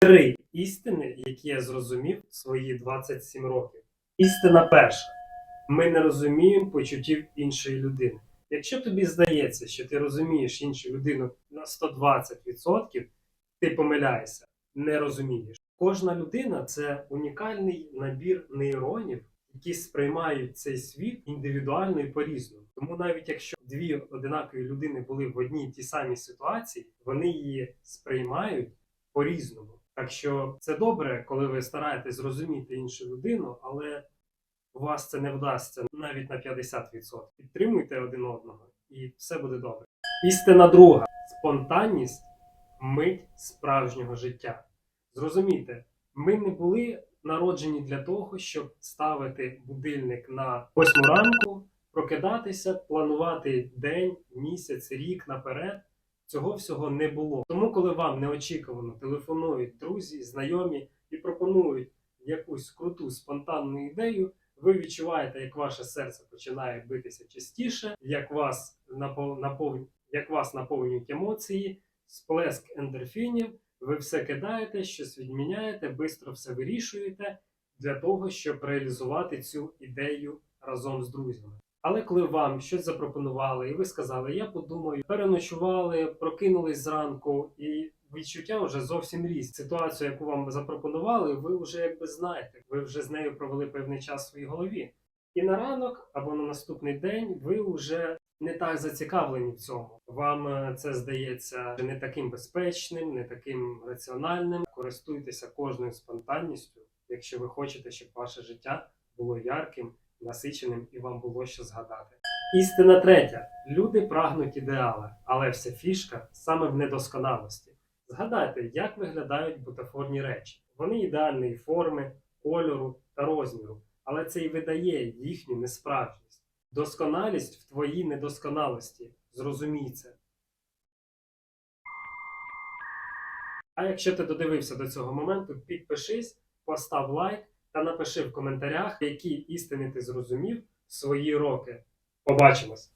Три істини, які я зрозумів свої 27 років. Істина перша: ми не розуміємо почуттів іншої людини. Якщо тобі здається, що ти розумієш іншу людину на 120%, ти помиляєшся, не розумієш. Кожна людина це унікальний набір нейронів, які сприймають цей світ індивідуально і по-різному. Тому навіть якщо дві одинакові людини були в одній тій самій ситуації, вони її сприймають по-різному. Так що це добре, коли ви стараєтесь зрозуміти іншу людину, але у вас це не вдасться навіть на 50%. Підтримуйте один одного, і все буде добре. Істина друга спонтанність мить справжнього життя. Зрозумійте, ми не були народжені для того, щоб ставити будильник на 8 ранку, прокидатися, планувати день, місяць, рік наперед. Цього всього не було. Тому, коли вам неочікувано телефонують друзі, знайомі і пропонують якусь круту спонтанну ідею, ви відчуваєте, як ваше серце починає битися частіше, як вас напов... напов... як вас наповнюють емоції, сплеск ендорфінів. Ви все кидаєте, щось відміняєте, швидко все вирішуєте для того, щоб реалізувати цю ідею разом з друзями. Але коли вам щось запропонували, і ви сказали, я подумаю, переночували, прокинулись зранку, і відчуття вже зовсім різні. Ситуацію, яку вам запропонували, ви вже якби знаєте, ви вже з нею провели певний час в своїй голові. І на ранок або на наступний день ви вже не так зацікавлені в цьому. Вам е, це здається не таким безпечним, не таким раціональним. Користуйтеся кожною спонтанністю, якщо ви хочете, щоб ваше життя було ярким, насиченим і вам було що згадати. Істина третя: люди прагнуть ідеали, але вся фішка саме в недосконалості. Згадайте, як виглядають бутафорні речі. Вони ідеальної форми, кольору та розміру, але це й видає їхню несправжність. Досконалість в твоїй недосконалості. Зрозумій це. А якщо ти додивився до цього моменту, підпишись, постав лайк та напиши в коментарях, які істини ти зрозумів свої роки. Побачимось!